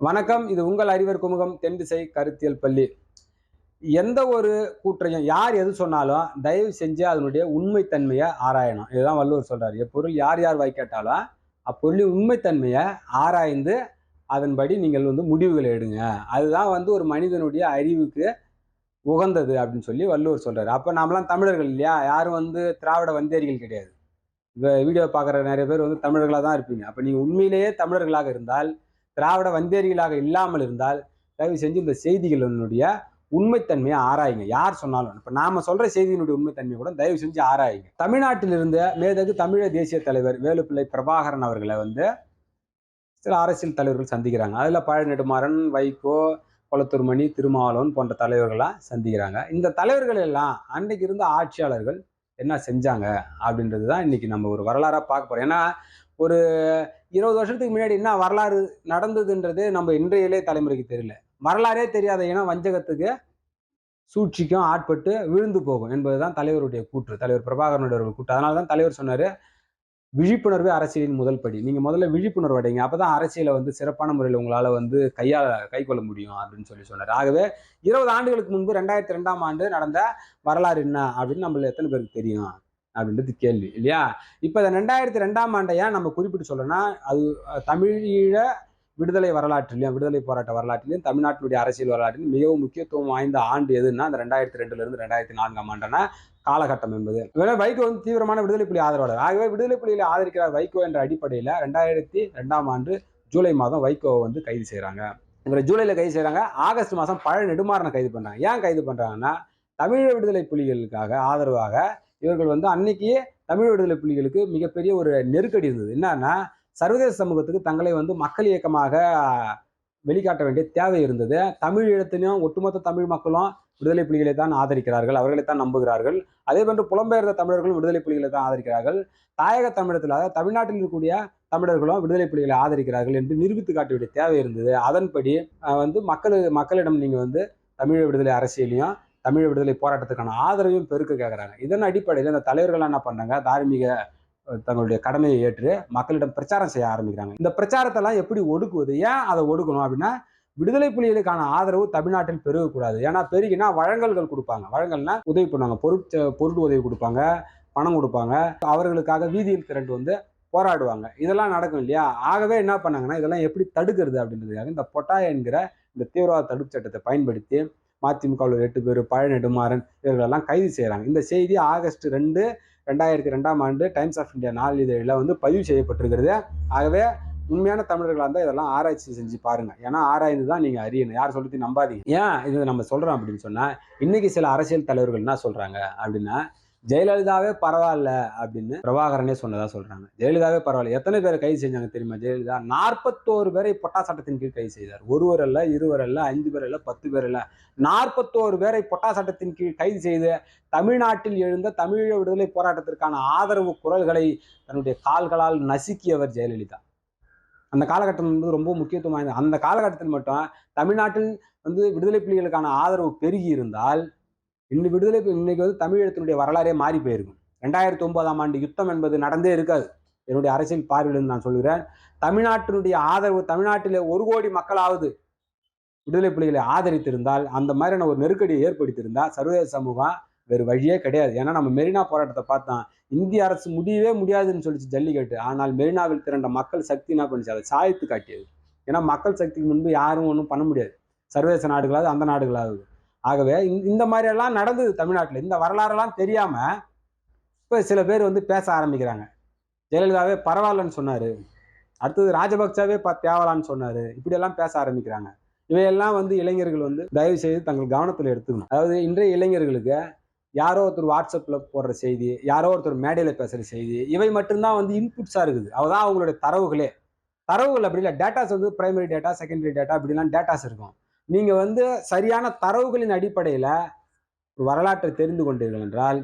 வணக்கம். இது உங்கள் அறிவர் குமுகம் தென் திசை கருத்தியல் பள்ளி. எந்த ஒரு கூற்றையும் யார் எது சொன்னாலும் தயவு செஞ்சு அதனுடைய உண்மைத்தன்மையை ஆராயணும். இதுதான் வள்ளுவர் சொல்றாரு. எப்பொருள் யார் யார் வாய் கேட்டாலும் அப்பொருளின் உண்மைத்தன்மையை ஆராய்ந்து அதன்படி நீங்கள் வந்து முடிவுகளை எடுங்க. அதுதான் வந்து ஒரு மனிதனுடைய அறிவுக்கு உகந்தது அப்படின்னு சொல்லி வள்ளுவர் சொல்றாரு. அப்போ நாமெல்லாம் தமிழர்கள் இல்லையா? யாரும் வந்து திராவிட வந்தேரிகள் கிடையாது. வீடியோ பார்க்குற நிறைய பேர் வந்து தமிழர்களாக தான் இருப்பீங்க. அப்போ நீங்கள் உண்மையிலேயே தமிழர்களாக இருந்தால் திராவிட வந்தேரிகளாக இல்லாமல் இருந்தால் தயவு செஞ்சு இந்த செய்திகளினுடைய உண்மைத்தன்மையை ஆராயுங்க. யார் சொன்னாலும் இப்போ நாம சொல்ற செய்தியினுடைய உண்மைத்தன்மையை கூட தயவு செஞ்சு ஆராயுங்க. தமிழ்நாட்டில் இருந்த மேதகு தமிழக தேசிய தலைவர் வேலுப்பிள்ளை பிரபாகரன் அவர்களை வந்து சில அரசியல் தலைவர்கள் சந்திக்கிறாங்க. அதில் பழ நெடுமாறன் வைகோ குளத்தூர் மணி திருமாவளவன் போன்ற தலைவர்கள்லாம் சந்திக்கிறாங்க. இந்த தலைவர்கள் எல்லாம் அன்னைக்கு இருந்த ஆட்சியாளர்கள் என்ன செஞ்சாங்க அப்படின்றது தான் இன்னைக்கு நம்ம ஒரு வரலாறாக பார்க்க போகிறோம் ஏன்னா ஒரு இருபது வருஷத்துக்கு முன்னாடி என்ன வரலாறு நடந்ததுன்றது நம்ம இன்றையிலே தலைமுறைக்கு தெரியல. வரலாறே தெரியாத இனம் வஞ்சகத்துக்கு சூழ்ச்சிக்கும் ஆட்பட்டு விழுந்து போகும் என்பதுதான் தலைவருடைய கூற்று. தலைவர் பிரபாகரனுடைய ஒரு கூற்று. அதனால தான் தலைவர் சொன்னாரு விழிப்புணர்வு அரசியலின் முதல் படி. நீங்க முதல்ல விழிப்புணர்வு அடைங்க. அப்பதான் அரசியலை வந்து சிறப்பான முறையில் உங்களால வந்து கையாள கைக்கொள்ள முடியும் அப்படின்னு சொல்லி சொன்னார். ஆகவே இருபது ஆண்டுகளுக்கு முன்பு ரெண்டாயிரத்தி ரெண்டாம் ஆண்டு நடந்த வரலாறு என்ன அப்படின்னு நம்மள எத்தனை பேருக்கு தெரியும்? அப்படின்றது கேள்வி இல்லையா? இப்போ இந்த ரெண்டாயிரத்தி ரெண்டாம் ஆண்டை ஏன் நம்ம குறிப்பிட்டு சொல்லணும்னா அது தமிழீழ விடுதலை வரலாற்றிலையும் விடுதலை போராட்ட வரலாற்றிலையும் தமிழ்நாட்டினுடைய அரசியல் வரலாற்றிலும் மிகவும் முக்கியத்துவம் வாய்ந்த ஆண்டு எதுன்னா அந்த ரெண்டாயிரத்தி ரெண்டுலேருந்து ரெண்டாயிரத்தி நான்காம் ஆண்டான காலகட்டம் என்பது. இவரே வைகோ வந்து தீவிரமான விடுதலை புலி ஆதரவாளர். ஆகவே விடுதலை புலிகளை ஆதரிக்கிறார் வைகோ என்ற அடிப்படையில் ரெண்டாயிரத்தி ரெண்டாம் ஆண்டு ஜூலை மாதம் வைகோவை வந்து கைது செய்கிறாங்க இவரை ஜூலையில் கைது செய்கிறாங்க ஆகஸ்ட் மாதம் பழ நெடுமாறனை கைது பண்ணுறாங்க ஏன் கைது பண்ணுறாங்கன்னா தமிழ் விடுதலை புலிகளுக்காக ஆதரவாக இவர்கள் வந்து அன்னைக்கு தமிழ் விடுதலை புலிகளுக்கு மிகப்பெரிய ஒரு நெருக்கடி இருந்தது. என்னன்னா சர்வதேச சமூகத்துக்கு தங்களை வந்து மக்கள் இயக்கமாக வெளிக்காட்ட வேண்டிய தேவை இருந்தது. தமிழ் இடத்திலையும் ஒட்டுமொத்த தமிழ் மக்களும் விடுதலை புலிகளை தான் ஆதரிக்கிறார்கள் அவர்களை தான் நம்புகிறார்கள். அதே போன்று புலம்பெயர்ந்த தமிழர்களும் விடுதலை புலிகளை தான் ஆதரிக்கிறார்கள். தாயக தமிழத்தில் அதாவது தமிழ்நாட்டில் இருக்கக்கூடிய தமிழர்களும் விடுதலை புலிகளை ஆதரிக்கிறார்கள் என்று நிரூபித்து காட்ட வேண்டிய தேவை இருந்தது. அதன்படி வந்து மக்கள் மக்களிடம் நீங்கள் வந்து தமிழ் விடுதலை அரசியலையும் தமிழ் விடுதலை போராட்டத்துக்கான ஆதரவையும் பெருக்க கேட்குறாங்க இதன் அடிப்படையில் இந்த தலைவர்கள்லாம் என்ன பண்ணாங்க தார்மீக தங்களுடைய கடமையை ஏற்று மக்களிடம் பிரச்சாரம் செய்ய ஆரம்பிக்கிறாங்க. இந்த பிரச்சாரத்தெல்லாம் எப்படி ஒடுக்குவது? ஏன் அதை ஒடுக்கணும் அப்படின்னா விடுதலை புலிகளுக்கான ஆதரவு தமிழ்நாட்டில் பெருகக்கூடாது. ஏன்னா பெருகினா வழங்கல்கள் கொடுப்பாங்க. வழங்கல்னா உதவி பண்ணுவாங்க. பொருட் பொருள் உதவி கொடுப்பாங்க பணம் கொடுப்பாங்க. அவர்களுக்காக வீதியில் திரண்டு வந்து போராடுவாங்க. இதெல்லாம் நடக்கும் இல்லையா? ஆகவே என்ன பண்ணாங்கன்னா இதெல்லாம் எப்படி தடுக்கிறது அப்படின்றதுக்காக இந்த பொட்டாய் என்கிற இந்த தீவிரவாத தடுப்பு சட்டத்தை பயன்படுத்தி மதிமுகவில் எட்டு பேர் பழ நெடுமாறன் இவர்களெல்லாம் கைது செய்கிறாங்க இந்த செய்தி ஆகஸ்ட் ரெண்டு ரெண்டாயிரத்தி ரெண்டாம் ஆண்டு டைம்ஸ் ஆஃப் இந்தியா நாளிதழில் வந்து பதிவு செய்யப்பட்டிருக்கிறது. ஆகவே உண்மையான தமிழர்களாக இருந்தால் இதெல்லாம் ஆராய்ச்சி செஞ்சு பாருங்கள் ஏன்னா ஆராய்ந்து தான் நீங்கள் அறியணும். யார் சொல்லிட்டு நம்பாதீங்க. ஏன் இது நம்ம சொல்கிறோம் அப்படின்னு சொன்னால் இன்றைக்கி சில அரசியல் தலைவர்கள் என்ன சொல்கிறாங்க அப்படின்னா ஜெயலலிதாவே பரவாயில்ல அப்படின்னு பிரபாகரனே சொன்னதா சொல்றாங்க. ஜெயலலிதாவே பரவாயில்ல. எத்தனை பேரை கைது செஞ்சாங்க தெரியுமா ஜெயலலிதா? நாற்பத்தோரு பேரை பொட்டா சட்டத்தின் கீழ் கைது செய்தார். ஒருவர் அல்ல இருவர் அல்ல அஞ்சு பேர் அல்ல பத்து பேர் அல்ல. நாற்பத்தோரு பேரை பொட்டா சட்டத்தின் கீழ் கைது செய்து தமிழ்நாட்டில் எழுந்த தமிழீழ விடுதலை போராட்டத்திற்கான ஆதரவு குரல்களை தன்னுடைய கால்களால் நசுக்கியவர் ஜெயலலிதா. அந்த காலகட்டம் வந்து ரொம்ப முக்கியத்துவம் வாய்ந்தது. அந்த காலகட்டத்தில் மட்டும் தமிழ்நாட்டில் வந்து விடுதலை புலிகளுக்கான ஆதரவு பெருகி இருந்தால் இன்னும் விடுதலை இன்னைக்கு வந்து தமிழகத்தினுடைய வரலாறே மாறி போயிருக்கும். ரெண்டாயிரத்தி ஒன்பதாம் ஆண்டு யுத்தம் என்பது நடந்தே இருக்காது. என்னுடைய அரசியல் பார்வையில் நான் சொல்கிறேன் தமிழ்நாட்டினுடைய ஆதரவு தமிழ்நாட்டிலே ஒரு கோடி மக்களாவது விடுதலை புலிகளை ஆதரித்திருந்தால் அந்த மாதிரியான ஒரு நெருக்கடியை ஏற்படுத்தியிருந்தால் சர்வதேச சமூகம் வேறு வழியே கிடையாது. ஏன்னா நம்ம மெரினா போராட்டத்தை பார்த்தோம் இந்திய அரசு முடியவே முடியாதுன்னு சொல்லிச்சு ஜல்லிக்கட்டு. ஆனால் மெரினாவில் திரண்ட மக்கள் சக்தி என்ன பண்ணிச்சு? அதை சாய்த்து காட்டியது. ஏன்னா மக்கள் சக்திக்கு முன்பு யாரும் ஒன்றும் பண்ண முடியாது. சர்வதேச நாடுகளாவது அந்த நாடுகளாவது. ஆகவே இந்த- மாதிரியெல்லாம் நடந்தது தமிழ்நாட்டில். இந்த வரலாறெல்லாம் தெரியாமல் இப்போ சில பேர் வந்து பேச ஆரம்பிக்கிறாங்க. ஜெயலலிதாவே பரவாயில்லன்னு சொன்னார். அடுத்தது ராஜபக்சாவே ப தேவலான்னு சொன்னார். இப்படியெல்லாம் பேச ஆரம்பிக்கிறாங்க. இவையெல்லாம் வந்து இளைஞர்கள் வந்து தயவு செய்து தங்கள் கவனத்தில் எடுத்துக்கணும். அதாவது இன்றைய இளைஞர்களுக்கு யாரோ ஒருத்தர் வாட்ஸ்அப்பில் போடுற செய்தி யாரோ ஒருத்தர் மேடையில் பேசுகிற செய்தி இவை மட்டும்தான் வந்து இன்புட்ஸாக இருக்குது. அதுதான் அவங்களுடைய தரவுகளே. தரவுகள் அப்படி இல்லை. டேட்டாஸ் வந்து பிரைமரி டேட்டா செகண்டரி டேட்டா இப்படிலாம் டேட்டாஸ் இருக்கும். நீங்கள் வந்து சரியான தரவுகளின் அடிப்படையில் வரலாற்றை தெரிந்து கொண்டீர்கள் என்றால்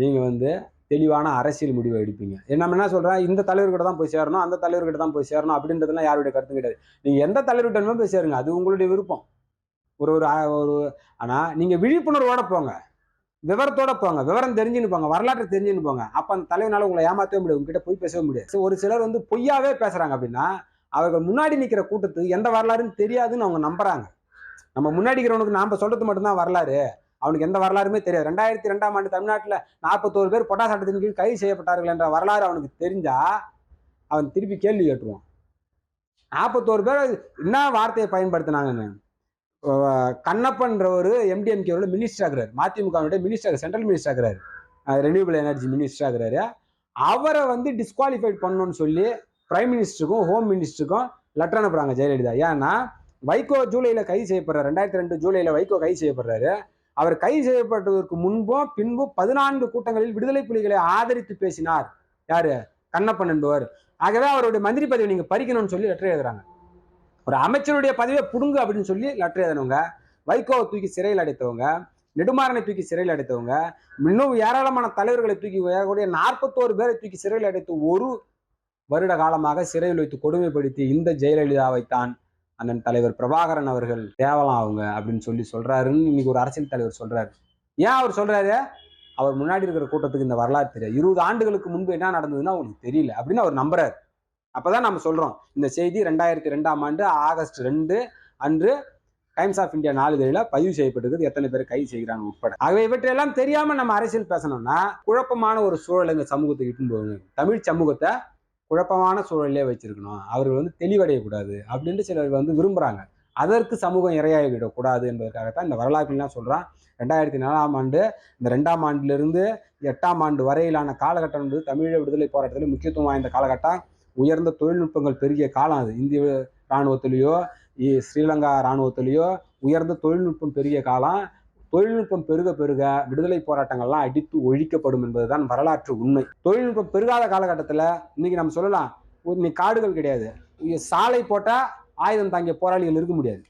நீங்கள் வந்து தெளிவான அரசியல் முடிவை எடுப்பீங்க. நம்ம என்ன சொல்கிறேன் இந்த தலைவர்கிட்ட தான் போய் சேரணும் அந்த தலைவர்கிட்ட தான் போய் சேரணும் அப்படின்றதுலாம் யாருடைய கருத்து கிடையாது. நீங்கள் எந்த தலைவர்கிட்ட போய் சேருங்க. அது உங்களுடைய விருப்பம். ஒரு ஒரு ஒரு ஆனால் நீங்கள் விழிப்புணர்வோட போங்க. விவரத்தோட போங்க. விவரம் தெரிஞ்சுன்னு போங்க. வரலாற்றை தெரிஞ்சுன்னு போங்க. அப்போ அந்த தலைவனால உங்களை ஏமாற்றவே முடியாது. உங்ககிட்ட போய் பேசவே முடியாது. ஒரு சிலர் வந்து பொய்யாவே பேசுறாங்க அப்படின்னா அவர்கள் முன்னாடி நிற்கிற கூட்டத்துக்கு எந்த வரலாறுன்னு தெரியாதுன்னு அவங்க நம்புறாங்க. நம்ம முன்னாடி இருக்கிறவனுக்கு நாம சொல்றது மட்டும்தான் வரலாறு. அவனுக்கு எந்த வரலாறுமே தெரியாது. ரெண்டாயிரத்தி ரெண்டாம் ஆண்டு தமிழ்நாட்டில் நாற்பத்தோரு பேர் பொட்டா சட்டத்தின் கீழ் கைது செய்யப்பட்டார்கள் என்ற வரலாறு அவனுக்கு தெரிஞ்சா அவன் திருப்பி கேள்வி கேட்டுருவான். நாற்பத்தோரு பேர் என்ன வார்த்தையை பயன்படுத்தினாங்கன்னு? கண்ணப்பன்ற கண்ணப்பன்றவர் எம்டிஎம்கேவோட மினிஸ்டர் ஆகிறார். மதிமுகவுடைய மினிஸ்டர் சென்ட்ரல் மினிஸ்டர் ஆகிறார். ரெனியூபிள் எனர்ஜி மினிஸ்டர் ஆகிறாரு. அவரை வந்து டிஸ்குவாலிஃபைட் பண்ணணும்னு சொல்லி பிரைம் மினிஸ்டருக்கும் ஹோம் மினிஸ்டருக்கும் லெட்டர் அனுப்புகிறாங்க ஜெயலலிதா. ஏன்னா வைகோ ஜூலையில் கைது செய்யப்படுறாரு. ரெண்டாயிரத்தி ரெண்டு ஜூலையில் வைகோ கைது செய்யப்படுறாரு. அவர் கைது செய்யப்பட்டதற்கு முன்பும் பின்பும் பதினான்கு கூட்டங்களில் விடுதலை புலிகளை ஆதரித்து பேசினார். யாரு? கண்ணப்பன் என்பவர். ஆகவே அவருடைய மந்திரி பதவி நீங்கள் பறிக்கணும்னு சொல்லி லெட்டர் எழுதுறாங்க. ஒரு அமைச்சருடைய பதவியை புடுங்கு அப்படின்னு சொல்லி லெட்டர் எழுதினவங்க வைகோவை தூக்கி சிறையில் அடைத்தவங்க நெடுமாறனை தூக்கி சிறையில் அடைத்தவங்க இன்னும் ஏராளமான தலைவர்களை தூக்கி வரக்கூடிய நாற்பத்தோரு பேரை தூக்கி சிறையில் அடைத்து ஒரு வருட காலமாக சிறையில் வைத்து கொடுமைப்படுத்தி இந்த ஜெயலலிதாவைத்தான் அண்ணன் தலைவர் பிரபாகரன் அவர்கள் தேவலாம் அவங்க அப்படின்னு சொல்லி சொல்றாருன்னு இன்னைக்கு ஒரு அரசியல் தலைவர் சொல்றாரு. ஏன் அவர் சொல்றாரு? அவர் முன்னாடி இருக்கிற கூட்டத்துக்கு இந்த வரலாறு தெரியாது. இருபது ஆண்டுகளுக்கு முன்பு என்ன நடந்ததுன்னு அவங்களுக்கு தெரியல அப்படின்னு அவர் நம்புறாரு. அப்பதான் நம்ம சொல்றோம். இந்த செய்தி ரெண்டாயிரத்தி ரெண்டாம் ஆண்டு ஆகஸ்ட் ரெண்டு அன்று டைம்ஸ் ஆஃப் இந்தியா நாளிதழில் பதிவு செய்யப்பட்டிருக்கு எத்தனை பேர் கைது செய்கிறாங்க உட்பட. ஆகவே இவற்றையெல்லாம் தெரியாம நம்ம அரசியல் பேசணும்னா குழப்பமான ஒரு சூழல் இந்த சமூகத்தை இட்டு போகணும் தமிழ் சமூகத்தை குழப்பமான சூழலே வச்சிருக்கணும். அவர்கள் வந்து தெளிவடையக்கூடாது அப்படின்ட்டு சிலர் வந்து விரும்புகிறாங்க அதற்கு சமூகம் இரையாகிவிடக்கூடாது என்பதற்காகத்தான் இந்த வரலாற்றுலாம் சொல்கிறான் ரெண்டாயிரத்தி நாலாம் ஆண்டு இந்த ரெண்டாம் ஆண்டிலிருந்து எட்டாம் ஆண்டு வரையிலான காலகட்டம் என்பது தமிழீழ விடுதலை போராட்டத்தில் முக்கியத்துவம் வாய்ந்த காலகட்டம். உயர்ந்த தொழில்நுட்பங்கள் பெருகிய காலம் அது. இந்திய இராணுவத்திலேயோ இ- ஸ்ரீலங்கா இராணுவத்திலேயோ உயர்ந்த தொழில்நுட்பம் பெருகிய காலம். தொழில்நுட்பம் பெருக பெருக விடுதலை போராட்டங்கள்லாம் அடித்து ஒழிக்கப்படும் என்பதுதான் வரலாற்று உண்மை. தொழில்நுட்பம் பெருகாத காலகட்டத்தில் இன்னைக்கு நம்ம சொல்லலாம் இன்னைக்கு காடுகள் கிடையாது. சாலை போட்டால் ஆயுதம் தாங்கிய போராளிகள் இருக்க முடியாது.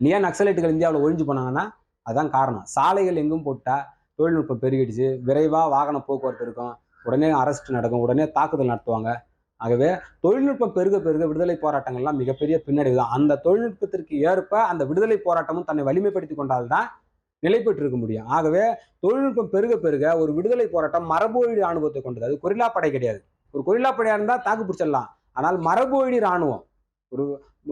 நீ ஏன் நக்சலைட்டுகள் இந்தியாவில் ஒழிஞ்சு போனாங்கன்னா அதுதான் காரணம். சாலைகள் எங்கும் போட்டால் தொழில்நுட்பம் பெருகிடுச்சு. விரைவாக வாகன போக்குவரத்து இருக்கும். உடனே அரெஸ்ட் நடக்கும். உடனே தாக்குதல் நடத்துவாங்க. ஆகவே தொழில்நுட்பம் பெருக பெருக விடுதலை போராட்டங்கள்லாம் மிகப்பெரிய பின்னடைவு தான் அந்த தொழில்நுட்பத்திற்கு ஏற்ப அந்த விடுதலை போராட்டமும் தன்னை வலிமைப்படுத்தி கொண்டால்தான் நிலை பெற்றிருக்க முடியும் ஆகவே தொழில்நுட்பம் பெருக பெருக ஒரு விடுதலை போராட்டம் மரபுவழி ராணுவத்தை கொண்டது. அது கொரில்லா படை கிடையாது. ஒரு கொரில்லா படையாக இருந்தால் தாக்கு பிடிச்சிடலாம். ஆனால் மரபோழி ராணுவம் ஒரு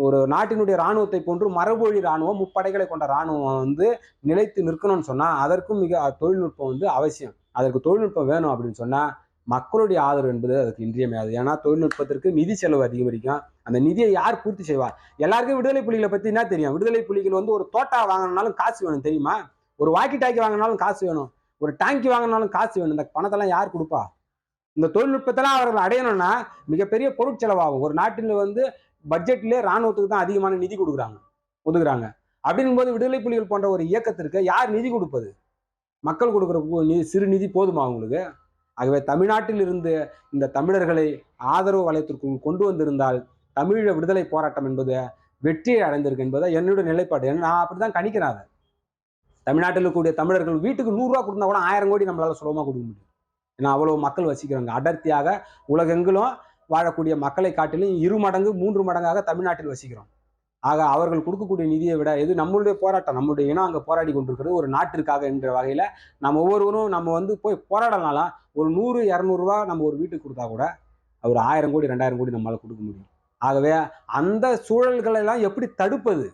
ஒரு நாட்டினுடைய ராணுவத்தை போன்று மரபொழி ராணுவம் முப்படைகளை கொண்ட ராணுவம் வந்து நிலைத்து நிற்கணும்னு சொன்னால் அதற்கும் மிக தொழில்நுட்பம் வந்து அவசியம். அதற்கு தொழில்நுட்பம் வேணும் அப்படின்னு சொன்னால் மக்களுடைய ஆதரவு என்பது அதுக்கு இன்றியமையாது. ஏன்னா தொழில்நுட்பத்திற்கு நிதி செலவு அதிகரிக்கும். அந்த நிதியை யார் பூர்த்தி செய்வார்? எல்லாருக்கும் விடுதலை புலிகளை பற்றி என்ன தெரியும். விடுதலை புலிகள் வந்து ஒரு தோட்டா வாங்கினாலும் காசு வேணும் தெரியுமா? ஒரு வாக்கி டாக்கி வாங்கினாலும் காசு வேணும். ஒரு டேங்கி வாங்கினாலும் காசு வேணும். இந்த பணத்தெல்லாம் யார் கொடுப்பா? இந்த தொழில்நுட்பத்தெல்லாம் அவர்கள் அடையணும்னா மிகப்பெரிய பொருட்செலவாகும் ஒரு நாட்டில் வந்து பட்ஜெட்லேயே ராணுவத்துக்கு தான் அதிகமான நிதி கொடுக்குறாங்க. ஒதுக்குறாங்க. அப்படிங்கும்போது விடுதலை புலிகள் போன்ற ஒரு இயக்கத்திற்கு யார் நிதி கொடுப்பது? மக்கள் கொடுக்குற சிறு நிதி போதுமா அவங்களுக்கு ஆகவே தமிழ்நாட்டில் இருந்து இந்த தமிழர்களை ஆதரவு வலயத்திற்குள் கொண்டு வந்திருந்தால் தமிழீழ விடுதலை போராட்டம் என்பது வெற்றியை அடைந்திருக்கு என்பதை என்னுடைய நிலைப்பாடு. ஏன்னா நான் அப்படிதான் கணிக்கிறேன் அதை தமிழ்நாட்டில் இருக்கக்கூடிய தமிழர்கள் வீட்டுக்கு நூறுரூவா கொடுத்தா கூட ஆயிரம் கோடி நம்மளால் சுலபமாக கொடுக்க முடியும். ஏன்னா அவ்வளோ மக்கள் வசிக்கிறாங்க. அடர்த்தியாக உலகெங்கிலும் வாழக்கூடிய மக்களை காட்டிலும் இரு மடங்கு மூன்று மடங்காக தமிழ்நாட்டில் வசிக்கிறோம். ஆக அவர்கள் கொடுக்கக்கூடிய நிதியை விட இது நம்மளுடைய போராட்டம்? நம்முடைய இனம் அங்கே போராடி கொண்டிருக்கிறது ஒரு நாட்டிற்காக என்ற வகையில் நம்ம ஒவ்வொருவரும் நம்ம வந்து போய் போராடலாம் ஒரு நூறு இரநூறுவா நம்ம ஒரு வீட்டுக்கு கொடுத்தா கூட ஒரு ஆயிரம் கோடி ரெண்டாயிரம் கோடி நம்மளால் கொடுக்க முடியும். ஆகவே அந்த சூழல்களெல்லாம் எப்படி தடுப்பது?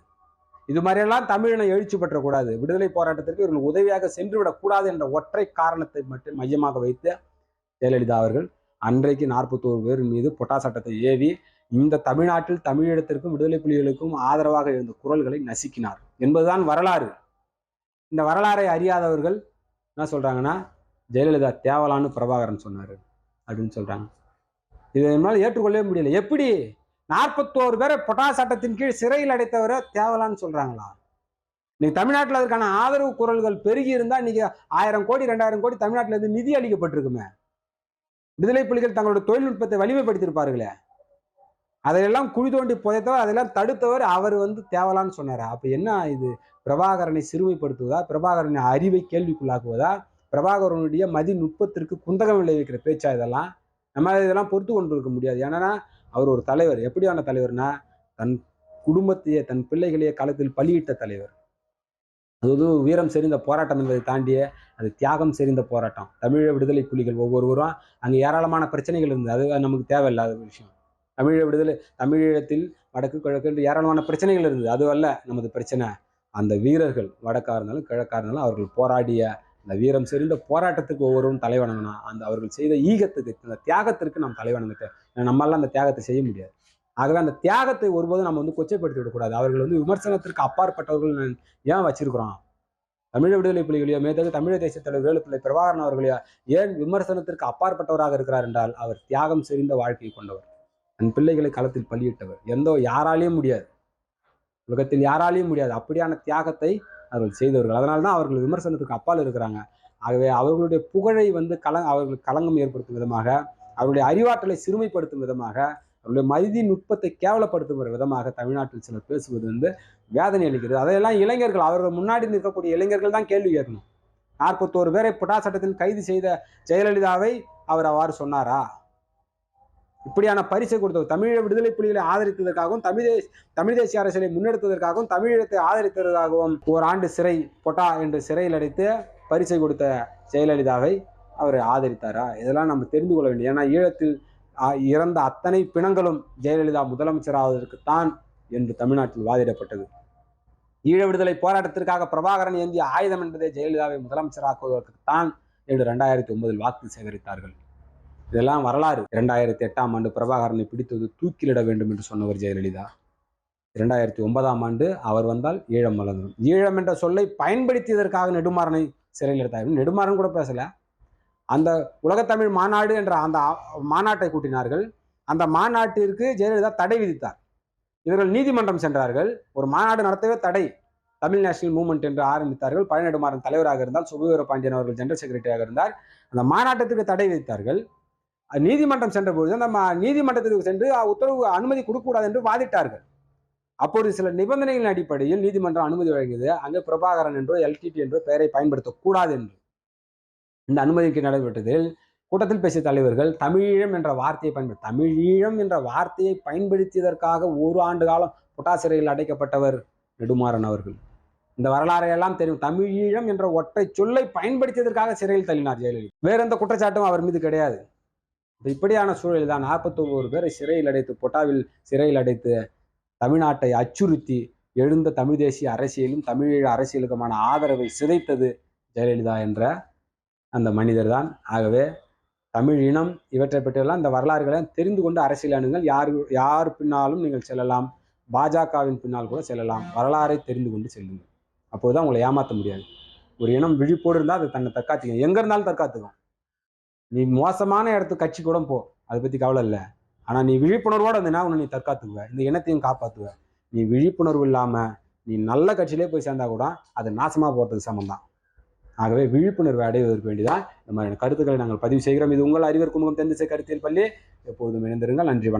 இது மாதிரியெல்லாம் தமிழினம் எழுச்சி பெற்றக்கூடாது. விடுதலை போராட்டத்திற்கு இவர்கள் உதவியாக சென்று விடக்கூடாது என்ற ஒற்றை காரணத்தை மட்டும் மையமாக வைத்து ஜெயலலிதா அவர்கள் அன்றைக்கு நாற்பத்தோரு பேர் மீது பொட்டா சட்டத்தை ஏவி இந்த தமிழ்நாட்டில் தமிழீழத்திற்கும் விடுதலை புலிகளுக்கும் ஆதரவாக இருந்த குரல்களை நசுக்கினார் என்பதுதான் வரலாறு. இந்த வரலாறை அறியாதவர்கள் என்ன சொல்றாங்கன்னா ஜெயலலிதா தேவலான்னு பிரபாகரன் சொன்னார் அப்படின்னு சொல்றாங்க. இதை என்னால் ஏற்றுக்கொள்ளவே முடியல. எப்படி? நாற்பத்தோரு பேரை பொட்டா சட்டத்தின் கீழ் சிறையில் அடைத்தவரை தேவலான்னு சொல்றாங்களா? இன்னைக்கு தமிழ்நாட்டில் அதற்கான ஆதரவு குரல்கள் பெருகி இருந்தால் இன்னைக்கு ஆயிரம் கோடி ரெண்டாயிரம் கோடி தமிழ்நாட்டில இருந்து நிதி அளிக்கப்பட்டிருக்குமே. விடுதலை புலிகள் தங்களோட தொழில்நுட்பத்தை வலிமைப்படுத்தியிருப்பார்களே. அதையெல்லாம் குழி தோண்டி புதைத்தவர் அதெல்லாம் தடுத்தவர் அவர் வந்து தேவலான்னு சொன்னார்? அப்போ என்ன இது? பிரபாகரனை சிறுமைப்படுத்துவதா? பிரபாகரனை அறிவை கேள்விக்குள்ளாக்குவதா? பிரபாகரனுடைய மதி நுட்பத்திற்கு குந்தகம் விளைவிக்கிற பேச்சா இதெல்லாம்? நம்ம இதெல்லாம் பொறுத்து கொண்டு இருக்க முடியாது. ஏன்னா அவர் ஒரு தலைவர். எப்படியான தலைவர்னா தன் குடும்பத்தையே தன் பிள்ளைகளையே களத்தில் பலியிட்ட தலைவர். அதாவது வீரம் செறிந்த போராட்டம் என்பதை தாண்டிய அது தியாகம் செறிந்த போராட்டம். தமிழ விடுதலை புலிகள் ஒவ்வொருவரும் அங்கே ஏராளமான பிரச்சனைகள் இருந்தது. அது நமக்கு தேவையில்லாத ஒரு விஷயம். தமிழ விடுதலை தமிழீழத்தில் வடக்கு கிழக்கு என்று ஏராளமான பிரச்சனைகள் இருந்தது. அதுவல்ல நமது பிரச்சனை அந்த வீரர்கள் வடக்கா இருந்தாலும் கிழக்கா இருந்தாலும் அவர்கள் போராடிய அந்த வீரம் செறிந்த போராட்டத்துக்கு ஒவ்வொருவரும் தலைவணங்கினா அந்த அவர்கள் செய்த ஈகத்துக்கு அந்த தியாகத்திற்கு நாம் தலைவணங்கிட்டேன் நம்மளால அந்த தியாகத்தை செய்ய முடியாது. ஆகவே அந்த தியாகத்தை ஒருபோதும் நம்ம வந்து கொச்சைப்படுத்தி விடக்கூடாது. அவர்கள் வந்து விமர்சனத்திற்கு அப்பாற்பட்டவர்கள் ஏன் வச்சிருக்கிறோம்? தமிழ் விடுதலை புலிகளையோ மேதகு தமிழக தேசிய தலைவர் வேலுப்பிள்ளை பிரபாகரன் அவர்களையோ ஏன் விமர்சனத்திற்கு அப்பாற்பட்டவராக இருக்கிறார் என்றால் அவர் தியாகம் செறிந்த வாழ்க்கையை கொண்டவர். தன் பிள்ளைகளை களத்தில் பலியிட்டவர் எந்த யாராலையும் முடியாது. உலகத்தில் யாராலையும் முடியாது. அப்படியான தியாகத்தை அவர்கள் செய்தவர்கள். அதனால தான் அவர்கள் விமர்சனத்துக்கு அப்பால் இருக்கிறாங்க. ஆகவே அவர்களுடைய புகழை வந்து கல அவர்களுக்கு களங்கம் ஏற்படுத்தும் விதமாக அவருடைய அறிவாற்றலை சிறுமைப்படுத்தும் விதமாக அவருடைய மதிதி நுட்பத்தை கேவலப்படுத்தும் விதமாக தமிழ்நாட்டில் சிலர் பேசுவது வந்து வேதனை அளிக்கிறது. அதையெல்லாம் இளைஞர்கள் அவர்கள் முன்னாடி நிற்கக்கூடிய இளைஞர்கள் தான் கேள்வி கேட்கணும். நாற்பத்தோரு பேரை புட்டா சட்டத்தில் கைது செய்த ஜெயலலிதாவை அவர் அவ்வாறு சொன்னாரா? இப்படியான பரிசை கொடுத்தவர் தமிழ விடுதலை புலிகளை ஆதரித்ததற்காகவும் தமிழ் தேச தமிழ் தேசிய அரசியலை முன்னெடுத்ததற்காகவும் தமிழீழத்தை ஆதரித்ததற்காகவும் ஓராண்டு ஆண்டு சிறை பொட்டா என்று சிறையில் அடைத்து பரிசை கொடுத்த ஜெயலலிதாவை அவர் ஆதரித்தாரா? இதெல்லாம் நம்ம தெரிந்து கொள்ள வேண்டும் ஏன்னா ஈழத்தில் இறந்த அத்தனை பிணங்களும் ஜெயலலிதா முதலமைச்சராவதற்குத்தான் என்று தமிழ்நாட்டில் வாதிடப்பட்டது. ஈழ விடுதலை போராட்டத்திற்காக பிரபாகரன் ஏந்திய ஆயுதம் என்பதே ஜெயலலிதாவை முதலமைச்சராக்குவதற்குத்தான் என்று ரெண்டாயிரத்தி ஒன்பதில் வாக்கு சேகரித்தார்கள். இதெல்லாம் வரலாறு. இரண்டாயிரத்தி எட்டாம் ஆண்டு பிரபாகரனை பிடித்தது தூக்கிலிட வேண்டும் என்று சொன்னவர் ஜெயலலிதா. இரண்டாயிரத்தி ஒன்பதாம் ஆண்டு அவர் வந்தால் ஈழம் வளர்ந்தது ஈழம் என்ற சொல்லை பயன்படுத்தியதற்காக நெடுமாறனை சிறையில் எடுத்தார். நெடுமாறன் கூட பேசலை. அந்த உலகத்தமிழ் மாநாடு என்ற அந்த மாநாட்டை கூட்டினார்கள். அந்த மாநாட்டிற்கு ஜெயலலிதா தடை விதித்தார். இவர்கள் நீதிமன்றம் சென்றார்கள். ஒரு மாநாடு நடத்தவே தடை. தமிழ் நேஷனல் மூவ்மெண்ட் என்று ஆரம்பித்தார்கள். பழநெடுமாறன் தலைவராக இருந்தால் சுபவீர பாண்டியன் அவர்கள் ஜெனரல் செக்ரட்டரியாக இருந்தார். அந்த மாநாட்டத்திற்கு தடை விதித்தார்கள். நீதிமன்றம் சென்ற பொழுது அந்த நீதிமன்றத்திற்கு சென்று உத்தரவு அனுமதி கொடுக்கக்கூடாது என்று வாதிட்டார்கள். அப்போது சில நிபந்தனைகளின் அடிப்படையில் நீதிமன்றம் அனுமதி வழங்கியது. அங்கே பிரபாகரன் என்றோ எல்டிடி என்றோ பெயரை பயன்படுத்தக்கூடாது என்று. இந்த அனுமதிக்கு நடைபெற்றதில் கூட்டத்தில் பேசிய தலைவர்கள் தமிழீழம் என்ற வார்த்தையை பயன்படுத்த தமிழீழம் என்ற வார்த்தையை பயன்படுத்தியதற்காக ஒரு ஆண்டு காலம் புட்டா சிறையில் அடைக்கப்பட்டவர் நெடுமாறன் அவர்கள். இந்த வரலாறை எல்லாம் தெரியும். தமிழீழம் என்ற ஒற்றை சொல்லை பயன்படுத்தியதற்காக சிறையில் தள்ளினார் ஜெயலலிதா. வேற எந்த குற்றச்சாட்டும் அவர் மீது கிடையாது. இப்படியான சூழலில் தான் நாற்பத்தொம்பது பேரை சிறையில் அடைத்து பொட்டாவில் சிறையில் அடைத்து தமிழ்நாட்டை அச்சுறுத்தி எழுந்த தமிழ் தேசிய அரசியலும் தமிழீழ அரசியலுக்குமான ஆதரவை சிதைத்தது ஜெயலலிதா என்ற அந்த மனிதர் தான். ஆகவே தமிழ் இனம் இவற்றை பற்றியெல்லாம் இந்த வரலாறுகளை தெரிந்து கொண்டு அரசியல் அணுங்கள் யார் யார் பின்னாலும் நீங்கள் செல்லலாம். பாஜகவின் பின்னால் கூட செல்லலாம். வரலாறை தெரிந்து கொண்டு செல்லுங்கள். அப்போது தான் உங்களை ஏமாற்ற முடியாது. ஒரு இனம் விழிப்போடு இருந்தால் அது தன்னை தற்காத்துக்கும். எங்கே இருந்தாலும் தற்காத்துக்கும். நீ மோசமான இடத்துக்கு கட்சி கூட போ. அதை பற்றி கவலை இல்லை. ஆனால் நீ விழிப்புணர்வோடு அந்த உன்னை நீ தற்காத்துக்குவ. இந்த இனத்தையும் காப்பாற்றுவ நீ விழிப்புணர்வு இல்லாமல் நீ நல்ல கட்சியிலே போய் சேர்ந்தா கூட அது நாசமாக போகிறதுக்கு சமம் தான் ஆகவே விழிப்புணர்வு அடைவதற்கு வேண்டிதான் இந்த மாதிரியான கருத்துக்களை நாங்கள் பதிவு செய்கிறோம். இது உங்கள் அறிவர் குமுகம் தென்திசை கருத்தியல் பள்ளி. எப்போதும் இணைந்திருங்கள். நன்றி வணக்கம்.